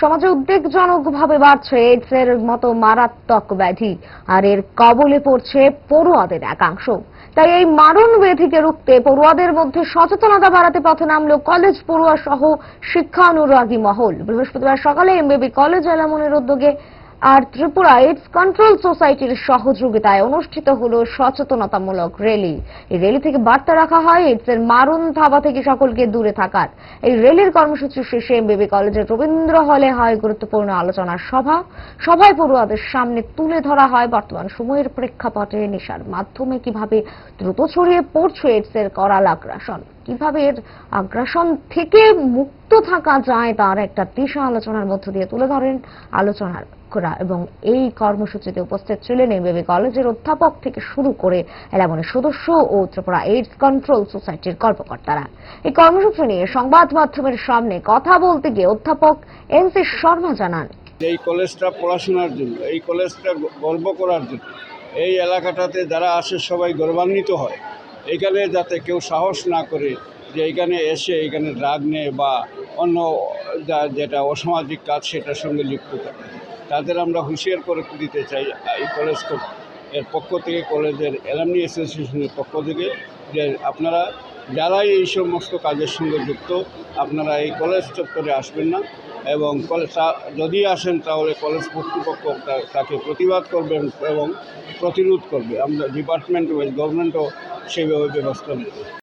সমাজে উদ্বেগজনকভাবে বাড়ছে এইডস এর মতো মারাত্মক ব্যাধি, আর এর কবলে পড়ছে পড়ুয়াদের একাংশ। তাই এই মারণ ব্যাধিকে রুখতে পড়ুয়াদের মধ্যে সচেতনতা বাড়াতে পথে নামলো কলেজ পড়ুয়া সহ শিক্ষা অনুরাগী মহল। বৃহস্পতিবার সকালে এমবিবি কলেজ এলামনের উদ্যোগে আর ত্রিপুরা এইডস কন্ট্রোল সোসাইটির সহযোগিতায় অনুষ্ঠিত হল সচেতনতামূলক র্যালি। এই র্যালি থেকে বার্তা রাখা হয় এইডস এর মারণ থাবা থেকে সকলকে দূরে থাকার। এই র্যালির কর্মসূচি শেষে এমবিবি কলেজের রবীন্দ্র হলে হয় গুরুত্বপূর্ণ আলোচনার সভা। সভায় পড়ুয়াদের সামনে তুলে ধরা হয় বর্তমান সময়ের প্রেক্ষাপটে নেশার মাধ্যমে কীভাবে দ্রুত ছড়িয়ে পড়ছে এইডস এর করাল আগ্রাসন কীভাবে এর আগ্রাসন থেকে মুক্ত থাকা যায় তার একটা দিশা আলোচনার মধ্য দিয়ে তুলে ধরেন আলোচনার করা এবং এই কর্মসূচিতে উপস্থিত ছিলেন এমবিবি কলেজের অধ্যাপক থেকে শুরু করে এলামনের সদস্য ও ত্রিপুরা এইডস কন্ট্রোল সোসাইটির কর্মকর্তারা। এই কর্মসূচি নিয়ে সংবাদ মাধ্যমের সামনে কথা বলতে গিয়ে অধ্যাপক এন সি শর্মা জানান। এই কলেজটা পড়াশোনার জন্য, এই কলেজটা গর্ব করার জন্য। এই এলাকাটাতে যারা আসে সবাই গৌরবান্বিত হয়। এখানে যাতে কেউ সাহস না করে যে এখানে এসে এখানে ড্রাগ নেয় বা অন্য যেটা অসামাজিক কাজ সেটার সঙ্গে লিপ্ত থাকে। তাদের আমরা হুঁশিয়ার করে দিতে চাই এই কলেজের পক্ষ থেকে কলেজের অ্যালামনি অ্যাসোসিয়েশনের পক্ষ থেকে যে আপনারা যারাই এই সমস্ত কাজের সঙ্গে যুক্ত, আপনারা এই কলেজ চত্বরে আসবেন না এবং কলেজ যদি আসেন তাহলে কলেজ কর্তৃপক্ষ তাকে প্রতিবাদ করবেন এবং প্রতিরোধ করবে। আমরা ডিপার্টমেন্ট ওয়াইজ গভর্নমেন্টও সেইভাবে ব্যবস্থা নেবে